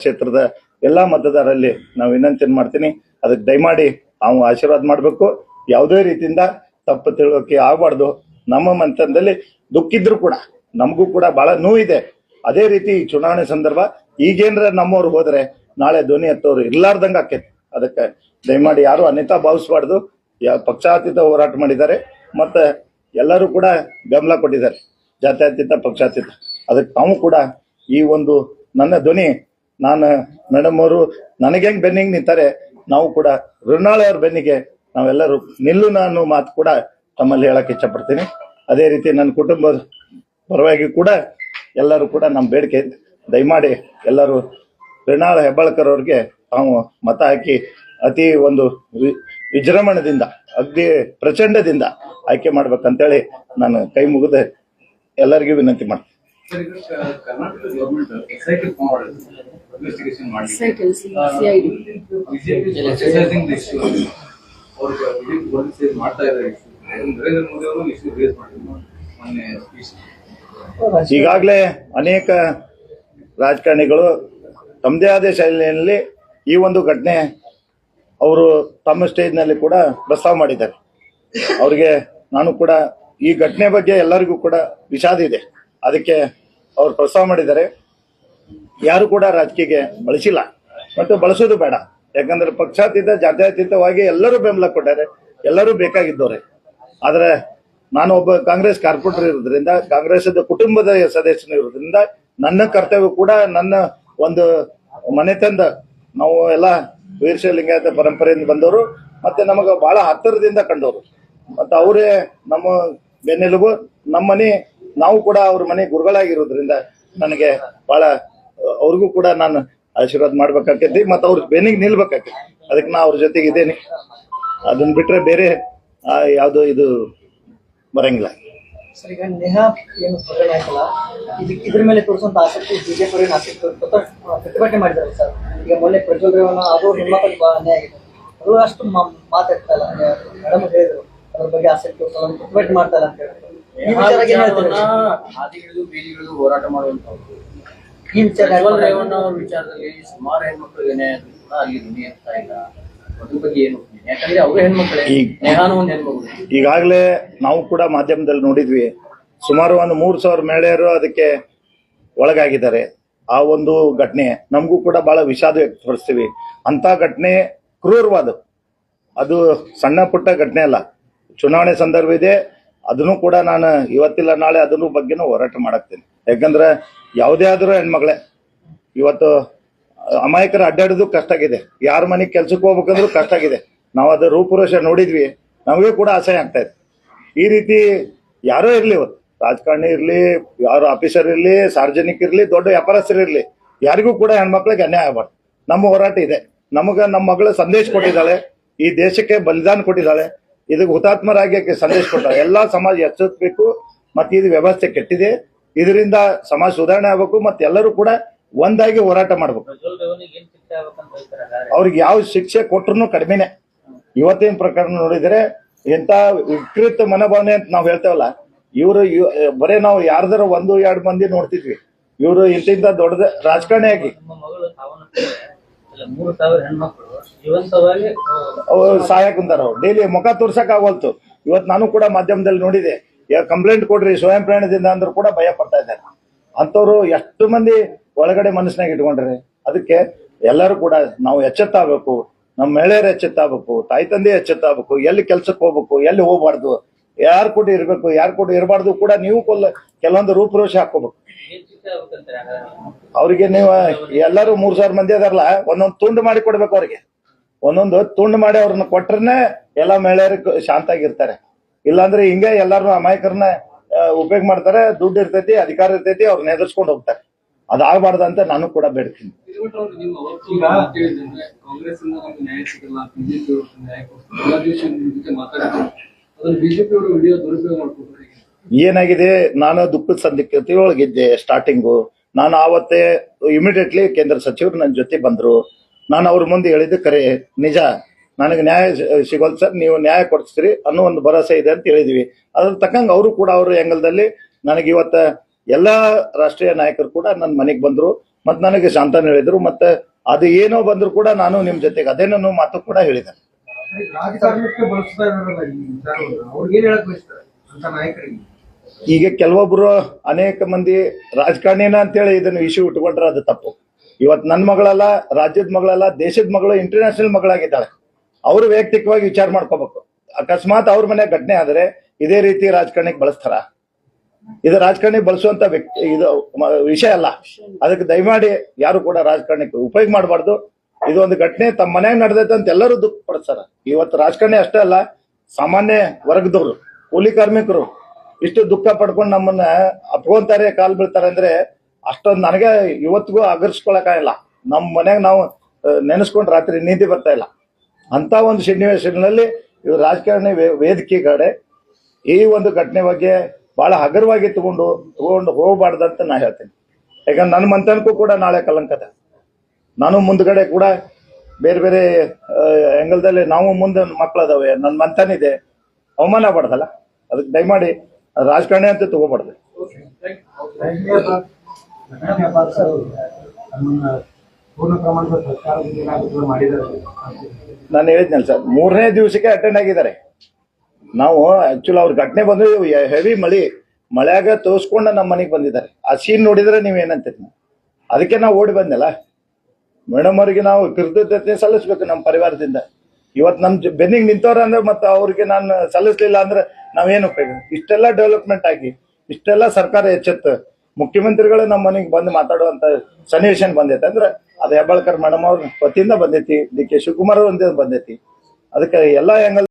ಕ್ಷೇತ್ರದ ಎಲ್ಲಾ ಮತದಾರರಲ್ಲಿ ನಾವು ವಿನಂತಿ ಮಾಡ್ತೀನಿ. ಅದಕ್ಕೆ ದಯಮಾಡಿ ನಾವು ಆಶೀರ್ವಾದ ಮಾಡಬೇಕು. ಯಾವುದೇ ರೀತಿಯಿಂದ ತಪ್ಪು ತಿಳುವಳಿಕೆ ಆಗಬಾರ್ದು. ನಮ್ಮ ಮಂತನದಲ್ಲಿ ದುಃಖಿದ್ರು ಕೂಡ, ನಮಗೂ ಕೂಡ ಬಹಳ ನೋವಿದೆ. ಅದೇ ರೀತಿ ಈ ಚುನಾವಣೆ ಸಂದರ್ಭ, ಈಗೇನ್ರ ನಮ್ಮವ್ರು ಹೋದ್ರೆ ನಾಳೆ ಧ್ವನಿ ಹತ್ತೋರು ಇರ್ಲಾರ್ದಂಗ ಆಕೈತಿ. ಅದಕ್ಕೆ ದಯಮಾಡಿ ಯಾರು ಅನಿತಾ ಭಾವಿಸಬಾರ್ದು. ಪಕ್ಷಾತೀತ ಹೋರಾಟ ಮಾಡಿದ್ದಾರೆ. ಮತ್ತೆ ಎಲ್ಲರೂ ಕೂಡ ಬೆಂಬಲ ಕೊಟ್ಟಿದ್ದಾರೆ. ಜಾತ್ಯತೀತ, ಪಕ್ಷಾತೀತ. ಅದಕ್ಕೆ ನಾವು ಕೂಡ ಈ ಒಂದು ನನ್ನ ಧ್ವನಿ ನಾನು ಮೇಡಮ್ ಅವರು ನನಗೆ ಹೆಂಗ್ ಬೆನ್ನಿಗೆ ನಿಂತಾರೆ, ನಾವು ಕೂಡ ಅವ್ರ ಬೆನ್ನಿಗೆ ನಾವೆಲ್ಲರೂ ನಿಲ್ಲು ನಾನು ಮಾತು ಕೂಡ ತಮ್ಮಲ್ಲಿ ಹೇಳಕ್ ಇಚ್ಛಪಡ್ತೀನಿ ಅದೇ ರೀತಿ ನನ್ನ ಕುಟುಂಬದ ಪರವಾಗಿ ಕೂಡ ಎಲ್ಲರೂ ಕೂಡ ನಮ್ಮ ಬೇಡಿಕೆ. ದಯಮಾಡಿ ಎಲ್ಲರೂ ಋಣಾಳ ಹೆಬ್ಬಾಳ್ಕರ್ ಅವ್ರಿಗೆ ತಾವು ಮತ ಹಾಕಿ ಅತಿ ಒಂದು ವಿಜೃಂಭಣದಿಂದ ಅಗ್ದಿ ಪ್ರಚಂಡದಿಂದ ಆಯ್ಕೆ ಮಾಡ್ಬೇಕಂತೇಳಿ ನಾನು ಕೈ ಮುಗಿದು ಎಲ್ಲರಿಗೂ ವಿನಂತಿ ಮಾಡ್ತೀನಿ ಕರ್ನಾಟಕ ಗವರ್ಮೆಂಟ್ ಎಸ್ಐಟಿ ಫಾರ್ಮ್ ಮಾಡಿದೆ ಇನ್ವೆಸ್ಟಿಗೇಷನ್ ಮಾಡಿ Cycle, CID. BJP exercising this ಅವ್ರು ಬಿಜೆಪಿ ಗೌರ್ಮೆಂಟ್ ಮಾಡ್ತಾ ಇದ್ದಾರೆ issue. ನರೇಂದ್ರ ಮೋದಿ ಅವರು ಇಶ್ಯೂ ರೇಸ್ ಮಾಡಿದ್ರು. ಮೊನ್ನೆ ಸ್ಪೀಚ್ ಈಗಾಗಲೇ ಅನೇಕ ರಾಜಕಾರಣಿಗಳು ತಮ್ಮದೇ ಆದ ಶೈಲಿಯಲ್ಲಿ ಈ ಒಂದು ಘಟನೆ ಅವರು ತಮ್ಮ ಸ್ಟೇಜ್ನಲ್ಲಿ ಕೂಡ ಪ್ರಸ್ತಾವ ಮಾಡಿದ್ದಾರೆ. ಅವರಿಗೆ ನಾನು ಕೂಡ ಈ ಘಟನೆ ಬಗ್ಗೆ ಎಲ್ಲರಿಗೂ ಕೂಡ ವಿಷಾದ ಇದೆ. ಅದಕ್ಕೆ ಅವ್ರು ಪ್ರಸ್ತಾವ ಮಾಡಿದ್ದಾರೆ. ಯಾರು ಕೂಡ ರಾಜಕೀಯಕ್ಕೆ ಬಳಸಿಲ್ಲ. ಮತ್ತು ಬಳಸೋದು ಬೇಡ. ಯಾಕಂದ್ರೆ ಪಕ್ಷಾತೀತ, ಜಾತ್ಯತೀತವಾಗಿ ಎಲ್ಲರೂ ಬೆಂಬಲ ಕೊಟ್ಟಾರೆ ಎಲ್ಲರೂ ಬೇಕಾಗಿದ್ದವ್ರೆ. ಆದ್ರೆ ನಾನು ಒಬ್ಬ ಕಾಂಗ್ರೆಸ್ ಕಾರ್ಪೊರೇಟರ್ ಇರೋದ್ರಿಂದ ಕಾಂಗ್ರೆಸ್ ಕುಟುಂಬದ ಸದಸ್ಯನ ಇರೋದ್ರಿಂದ ನನ್ನ ಕರ್ತವ್ಯ ಕೂಡ ನನ್ನ ಒಂದು ಮನೆ ತಂದ ನಾವು ಎಲ್ಲ ವೀರಶೈವ ಲಿಂಗಾಯತ ಪರಂಪರೆಯಿಂದ ಬಂದವರು, ಮತ್ತೆ ನಮಗೆ ಬಹಳ ಹತ್ತಿರದಿಂದ ಕಂಡವರು. ಮತ್ತೆ ಅವರೇ ನಮ್ಮ ಬೆನ್ನೆಲುಬು ನಮ್ಮ ಮನೆ ನಾವು ಕೂಡ ಅವ್ರ ಮನೆ ಗುರುಗಳಾಗಿರೋದ್ರಿಂದ ನನಗೆ ಬಹಳ, ಅವ್ರಿಗೂ ಕೂಡ ನಾನು ಆಶೀರ್ವಾದ ಮಾಡ್ಬೇಕಾಕೈತಿ ಮತ್ತೆ ಅವ್ರ ಬೆನ್ನಿಗೆ ನಿಲ್ಬೇಕಾಕೈತಿ ಅದಕ್ಕೆ ನಾ ಅವ್ರ ಜೊತೆಗೆ ಇದ್ದೇನೆ ಅದನ್ನ ಬಿಟ್ರೆ ಬೇರೆ ಯಾವುದು ಇದು ಬರಂಗಿಲ್ಲ. ಸರ್, ಈಗ ನೇಹಾ ಏನು ಪ್ರಕರಣ ಆಯ್ತಲ್ಲ? ಇದಕ್ಕೆ ಇದ್ರ ಮೇಲೆ ತೋರಿಸುವಂತ ಆಸಕ್ತಿ ಬಿಜೆಪಿ ಅವರೇನು ಆಸಕ್ತಿ ಪ್ರತಿಭಟನೆ ಮಾಡಿದ್ದಾರೆ ಸರ್. ಈಗ ಮೊನ್ನೆ ಪ್ರಜ್ವಲ್ ರೇವಣ್ಣ ಅದು ಹೆಣ್ಮಕ್ಳಿಗೆ ಬಹಳ ಅನ್ಯಾಯ ಆಗಿದೆ. ಅದು ಅಷ್ಟು ಮಾತಾಡ್ತಾ ಇಲ್ಲ. ಮೇಡಮ್ ಹೇಳಿದ್ರು, ಅದ್ರ ಬಗ್ಗೆ ಆಸಕ್ತಿ ಪ್ರತಿಭಟನೆ ಮಾಡ್ತಾ ಇಲ್ಲ ಅಂತ ಹೇಳಿ ಈ ವಿಚಾರಕ್ಕೆ ಏನ್ ಹೇಳ್ತೀರಿ? ಆದಿಗಿಳಿದು ಬೀದಿಗಿಳಿದು ಹೋರಾಟ ಮಾಡುವಂತವ್ರು ಈ ವಿಚಾರ ಪ್ರಜ್ವಲ್ ರೇವಣ್ಣ ಅವ್ರ ವಿಚಾರದಲ್ಲಿ ಸುಮಾರು ಹೆಣ್ಮಕ್ಳಿಗೆ ನ್ಯಾಯ ಕೂಡ ಅಲ್ಲಿ ಎತ್ತಾ ಇಲ್ಲ. ಅದ್ರ ಬಗ್ಗೆ ಏನು opinion? ಯಾಕಂದ್ರೆ ಅವರು ಹೆಣ್ಮಕ್ಳೇ ಈ- ನೇಹಾನು ಒಂದು ಹೆಣ್ಮಗಳು. ಈಗಾಗಲೇ ನಾವು ಕೂಡ ಮಾಧ್ಯಮದಲ್ಲಿ ನೋಡಿದ್ವಿ. ಸುಮಾರು ಒಂದು ಮೂರು ಸಾವಿರ ಮಹಿಳೆಯರು ಅದಕ್ಕೆ ಒಳಗಾಗಿದ್ದಾರೆ. ಆ ಒಂದು ಘಟನೆ ನಮಗೂ ಕೂಡ ಬಹಳ ವಿಷಾದ ವ್ಯಕ್ತಪಡಿಸ್ತೀವಿ. ಅಂತ ಘಟನೆ ಕ್ರೂರವಾದ ಅದು ಸಣ್ಣ ಪುಟ್ಟ ಘಟನೆ ಅಲ್ಲ. ಚುನಾವಣೆ ಸಂದರ್ಭ ಇದೆ. ಅದನ್ನು ಕೂಡ ನಾನು ಇವತ್ತಿಲ್ಲ, ನಾಳೆ ಅದನ್ನು ಬಗ್ಗೆನೂ ಹೋರಾಟ ಮಾಡಾಕ್ತೀನಿ. ಯಾಕಂದ್ರೆ ಯಾವುದೇ ಆದರೂ ಹೆಣ್ಮಗಳೇ, ಇವತ್ತು ಅಮಾಯಕರ ಅಡ್ಡಾಡೋದು ಕಷ್ಟ ಆಗಿದೆ. ಯಾರ ಮನೆಗೆ ಕೆಲ್ಸಕ್ಕೆ ಹೋಗ್ಬೇಕಂದ್ರೂ ಕಷ್ಟ ಆಗಿದೆ. ನಾವು ಅದು ರೂಪುರೇಷ ನೋಡಿದ್ವಿ. ನಮಗೂ ಕೂಡ ಅಸಹ್ಯ ಆಗ್ತಾ ಇದೆ. ಈ ರೀತಿ ಯಾರೋ ಇರ್ಲಿ ಇವತ್ತು. ರಾಜಕಾರಣಿ ಇರ್ಲಿ, ಯಾರು ಆಫೀಸರ್ ಇರ್ಲಿ, ಸಾರ್ವಜನಿಕ ಇರ್ಲಿ, ದೊಡ್ಡ ವ್ಯಾಪಾರಸ್ಥರು ಇರ್ಲಿ, ಯಾರಿಗೂ ಕೂಡ ಹೆಣ್ಮಕ್ಳಿಗೆ ಅನ್ಯಾಯ ಆಗಬಾರ್ದು. ನಮ್ಮ ಹೋರಾಟ ಇದೆ. ನಮಗ ನಮ್ಮ ಮಗಳು ಸಂದೇಶ ಕೊಟ್ಟಿದ್ದಾಳೆ. ಈ ದೇಶಕ್ಕೆ ಬಲಿದಾನ ಕೊಟ್ಟಿದ್ದಾಳೆ. ಇದಕ್ಕೆ ಹುತಾತ್ಮರಾಗಿ ಸಂದೇಶ ಕೊಟ್ಟ ಎಲ್ಲಾ ಸಮಾಜ ಎಚ್ಚೆತ್ತಬೇಕು ಮತ್ತೆ ಇದು ವ್ಯವಸ್ಥೆ ಕೆಟ್ಟಿದೆ. ಇದರಿಂದ ಸಮಾಜ ಸುಧಾರಣೆ ಆಗ್ಬೇಕು ಮತ್ತೆ ಎಲ್ಲರೂ ಕೂಡ ಒಂದಾಗಿ ಹೋರಾಟ ಮಾಡ್ಬೇಕು. ಅವ್ರಿಗೆ ಯಾವ ಶಿಕ್ಷೆ ಕೊಟ್ಟರು ಕಡಿಮೆನೆ. ಇವತ್ತಿನ ಪ್ರಕರಣ ನೋಡಿದ್ರೆ ಎಂತ ವಿಕೃತ ಮನೋಭಾವನೆ ಅಂತ ನಾವು ಹೇಳ್ತೇವಲ್ಲ ಇವರು ಬರೇ ನಾವು ಯಾರ್ದಾರ ಒಂದು ಎರಡು ಮಂದಿ ನೋಡ್ತಿದ್ವಿ. ಇವರು ಇಂತಿಂತ ದೊಡ್ಡದ ರಾಜಕಾರಣಿಯಾಗಿ ಮೂರು ಸಾವಿರ ಹೆಣ್ಮಕ್ಳು. ಅವ್ರು ಸಹಾಯ ಕುಂತಾರ ಅವ್ರು. ಡೈಲಿ ಮುಖ ತೋರ್ಸಕ್ ಆಗೋಲ್ತು. ಇವತ್ತು ನಾನು ಕೂಡ ಮಾಧ್ಯಮದಲ್ಲಿ ನೋಡಿದೆ. ಕಂಪ್ಲೇಂಟ್ ಕೊಡ್ರಿ, ಸ್ವಯಂ ಪ್ರೇರಣದಿಂದ ಅಂದ್ರೂ ಕೂಡ ಭಯ ಪಡ್ತಾ ಇದ್ದಾರೆ. ಅಂತವ್ರು ಎಷ್ಟು ಮಂದಿ ಒಳಗಡೆ ಮನಸ್ಸಿನಾಗ ಇಟ್ಕೊಂಡ್ರಿ, ಅದಕ್ಕೆ ಎಲ್ಲರೂ ಕೂಡ ನಾವು ಎಚ್ಚೆತ್ತಾಗಬೇಕು. ನಮ್ಮ ಮಹಿಳೆಯರು ಎಚ್ಚೆತ್ತಾಗಬೇಕು, ತಾಯಿ ತಂದೆ ಎಚ್ಚೆತ್ತಾಗಬೇಕು. ಎಲ್ಲಿ ಕೆಲ್ಸಕ್ಕೆ ಹೋಗ್ಬೇಕು, ಎಲ್ಲಿ ಹೋಗ್ಬಾರ್ದು ಯಾರು ಕೂಡ ಇರಬೇಕು, ಯಾರ ಕೂಡ ಇರಬಾರ್ದು ಕೂಡ ನೀವು ಕೊಲ್ಲ, ಕೆಲವೊಂದು ರೂಪುರೇಷೆ ಹಾಕೋಬೇಕು ಅವ್ರಿಗೆ ನೀವು, ಎಲ್ಲರೂ ಮೂರ್ ಸಾವಿರ ಮಂದಿ ಅದಾರಲ್ಲ, ಒಂದೊಂದು ತುಂಡು ಮಾಡಿ ಕೊಡ್ಬೇಕು ಅವ್ರಿಗೆ. ಒಂದೊಂದು ತುಂಡು ಮಾಡಿ ಅವ್ರನ್ನ ಕೊಟ್ರನೆ ಎಲ್ಲಾ ಮಹಿಳೆಯರು ಶಾಂತ ಆಗಿರ್ತಾರೆ ಇಲ್ಲಾಂದ್ರೆ ಹಿಂಗೆ ಎಲ್ಲಾರು ಅಮಾಯಕರನ್ನ ಉಪಯೋಗ ಮಾಡ್ತಾರೆ, ದುಡ್ಡು ಇರ್ತೈತಿ, ಅಧಿಕಾರ ಇರ್ತೈತಿ, ಅವ್ರನ್ನ ಎದುರ್ಸ್ಕೊಂಡು ಹೋಗ್ತಾರೆ. ಅದಾಗಬಾರ್ದು ಅಂತ ನಾನು ಕೂಡ ಬೇಡ್ತೀನಿ. ಕಾಂಗ್ರೆಸ್ ಏನಾಗಿದೆ? ನಾನು ದುಃಖದ ಸಂದಿಗ್ಧತೆ ಒಳಗಿದ್ದೆ ಸ್ಟಾರ್ಟಿಂಗು ನಾನು ಆವತ್ತೇ ಇಮಿಡಿಯೇಟ್ಲಿ ಕೇಂದ್ರ ಸಚಿವರು ನನ್ನ ಜೊತೆ ಬಂದ್ರು. ನಾನು ಅವ್ರ ಮುಂದೆ ಹೇಳಿದ್ದು ಕರೆ, ನಿಜ. ನನಗೆ ನ್ಯಾಯ ಸಿಗೋಲ್ ಸರ್, ನೀವು ನ್ಯಾಯ ಕೊಡಿಸ್ತೀರಿ ಅನ್ನೋ ಒಂದು ಭರವಸೆ ಇದೆ ಅಂತ ಹೇಳಿದ್ವಿ. ಅದ್ರ ತಕ್ಕಂಗೆ ಅವರು ಕೂಡ ಅವ್ರ ಎಂಗಲ್ದಲ್ಲಿ ನನಗೆ ಇವತ್ತ ಎಲ್ಲಾ ರಾಷ್ಟ್ರೀಯ ನಾಯಕರು ಕೂಡ ನನ್ನ ಮನೆಗೆ ಬಂದ್ರು. ಮತ್ತೆ ನನಗೆ ಶಾಂತನ ಹೇಳಿದ್ರು. ಮತ್ತೆ ಅದು ಏನೋ ಬಂದ್ರು ಕೂಡ ನಾನು ನಿಮ್ ಜೊತೆಗೆ ಅದೇನೋ ಮಾತು ಕೂಡ ಹೇಳಿದೆ. ಈಗ ಕೆಲವೊಬ್ರು ಅನೇಕ ಮಂದಿ ರಾಜಕಾರಣಿನ ಅಂತೇಳಿ ಇದನ್ನ ಇಶ್ಯೂ ಇಟ್ಕೊಂಡ್ರೆ ಅದು ತಪ್ಪು. ಇವತ್ ನನ್ನ ಮಗಳಲ್ಲ, ರಾಜ್ಯದ ಮಗಳಲ್ಲ, ದೇಶದ ಮಗಳು ಇಂಟರ್ನ್ಯಾಷನಲ್ ಮಗಳಾಗಿದ್ದಾಳೆ. ಅವರು ವೈಯಕ್ತಿಕವಾಗಿ ವಿಚಾರ ಮಾಡ್ಕೋಬೇಕು. ಅಕಸ್ಮಾತ್ ಅವ್ರ ಮನೆ ಘಟನೆ ಆದ್ರೆ ಇದೇ ರೀತಿ ರಾಜಕಾರಣಿಗೆ ಬಳಸ್ತಾರ. ಇದು ರಾಜಕಾರಣಿ ಬಳಸುವಂತ ವ್ಯಕ್ತಿ ಇದು ವಿಷಯ ಅಲ್ಲ. ಅದಕ್ಕೆ ದಯಮಾಡಿ ಯಾರು ಕೂಡ ರಾಜಕಾರಣಕ್ಕೆ ಉಪಯೋಗ ಮಾಡಬಾರ್ದು. ಇದು ಒಂದು ಘಟನೆ ತಮ್ಮ ಮನೆಯಾಗ ನಡೆದೈತೆ ಅಂತ ಎಲ್ಲರೂ ದುಃಖ ಪಡಿಸ್ತಾರ ಇವತ್ತು ರಾಜಕಾರಣಿ ಅಷ್ಟೇ ಅಲ್ಲ, ಸಾಮಾನ್ಯ ವರ್ಗದವರು, ಕೂಲಿ ಕಾರ್ಮಿಕರು ಇಷ್ಟು ದುಃಖ ಪಡ್ಕೊಂಡು ನಮ್ಮನ್ನ ಅಪ್ಕೊಂತಾರೆ ಕಾಲ್ ಬೀಳ್ತಾರೆ ಅಂದ್ರೆ ಅಷ್ಟೊಂದು ನನಗೆ ಇವತ್ತಿಗೂ ಅಗರ್ಸ್ಕೊಳಕ್ಕಾಗಿಲ್ಲ ನಮ್ಮ ಮನೆಯಾಗ ನಾವು ನೆನೆಸ್ಕೊಂಡು ರಾತ್ರಿ ನಿದ್ದೆ ಬರ್ತಾ ಇಲ್ಲ. ಅಂತ ಒಂದು ಸನ್ನಿವೇಶನಲ್ಲಿ ಇವರು ರಾಜಕಾರಣಿ ವೇದಿಕೆ ಕಡೆ ಈ ಒಂದು ಘಟನೆ ಬಗ್ಗೆ ಬಹಳ ಹಗರವಾಗಿ ತಗೊಂಡು ತಗೊಂಡು ಹೋಗಬಾರ್ದಂತ ನಾ ಹೇಳ್ತೀನಿ. ಯಾಕಂದ್ರೆ ನನ್ನ ಮಂತನಕ್ಕೂ ಕೂಡ ನಾಳೆ ಕಲಂಕದ. ನಾನು ಮುಂದ್ಗಡೆ ಕೂಡ ಬೇರೆ ಬೇರೆ ಎಂಗಲ್ದಲ್ಲಿ ನಾವು ಮುಂದೆ ಮಕ್ಕಳದಾವೆ. ನನ್ನ ಮಂತನ ಇದೆ ಅವಮಾನ ಪಡ್ದಲ್ಲ. ಅದಕ್ಕೆ ದಯಮಾಡಿ ರಾಜಕಾರಣಿ ಅಂತ ತಗೋಬಾರ್ದು. ನಾನು ಹೇಳಿದ್ನಲ್ಲ ಸರ್, ಮೂರನೇ ದಿವಸಕ್ಕೆ ಅಟೆಂಡ್ ಆಗಿದ್ದಾರೆ. ನಾವು ಆಕ್ಚುಲಿ ಅವ್ರ ಘಟನೆ ಬಂದ್ರೆ ಹೆವಿ ಮಳಿ, ಮಳೆಯಾಗ ತೋರಿಸ್ಕೊಂಡು ನಮ್ಮ ಮನೆಗೆ ಬಂದಿದ್ದಾರೆ. ಆ ಸೀನ್ ನೋಡಿದ್ರೆ ನೀವೇನಂತೀರಿ ಅದಕ್ಕೆ ನಾವು ಓಡಿ ಬಂದಲ್ಲ ಮೇಡಮ್ ಅವರಿಗೆ ನಾವು ಕೃತಜ್ಞತೆ ಸಲ್ಲಿಸ್ಬೇಕು ನಮ್ಮ ಪರಿವಾರದಿಂದ. ಇವತ್ತು ನಮ್ಮ ಬೆನ್ನಿಗೆ ನಿಂತವ್ರ ಅಂದ್ರೆ ಮತ್ತೆ ಅವ್ರಿಗೆ ನಾನು ಸಲ್ಲಿಸ್ಲಿಲ್ಲ ಅಂದ್ರೆ ನಾವೇನು ಉಪಯೋಗ? ಇಷ್ಟೆಲ್ಲ ಡೆವಲಪ್ಮೆಂಟ್ ಆಗಿ, ಇಷ್ಟೆಲ್ಲ ಸರ್ಕಾರ ಎಚ್ಚೆತ್ತು. ಮುಖ್ಯಮಂತ್ರಿಗಳು ನಮ್ಮ ಮನೆಗೆ ಬಂದು ಮಾತಾಡುವಂತ ಸನ್ನಿವೇಶ ಬಂದೈತೆ. ಅಂದ್ರೆ ಅದು ಹೆಬ್ಬಾಳ್ಕರ್ ಮೇಡಮ್ ಅವ್ರ ವತಿಯಿಂದ ಬಂದೈತಿ, ಡಿ ಕೆ ಶಿವಕುಮಾರ್ ಅವ್ರ ಬಂದೈತಿ. ಅದಕ್ಕೆ ಎಲ್ಲಾ ಆಂಗಲ್